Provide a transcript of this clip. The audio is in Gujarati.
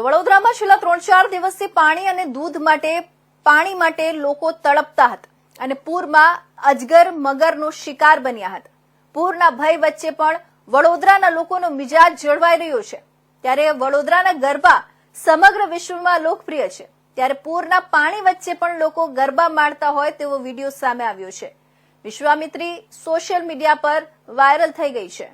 તો વડોદરામાં છેલ્લા ત્રણ ચાર દિવસથી પાણી અને દૂધ માટે, પાણી માટે લોકો તડપતા હતા અને પૂરમાં અજગર મગરનો શિકાર બન્યા હતા. પૂરના ભય વચ્ચે પણ વડોદરાના લોકોનો મિજાજ જળવાઈ રહ્યો છે. ત્યારે વડોદરાના ગરબા સમગ્ર વિશ્વમાં લોકપ્રિય છે. ત્યારે પૂરના પાણી વચ્ચે પણ લોકો ગરબા માણતા હોય તેવો વીડિયો સામે આવ્યો છે. વિશ્વામિત્રી સોશિયલ મીડિયા પર વાયરલ થઈ ગઈ છે.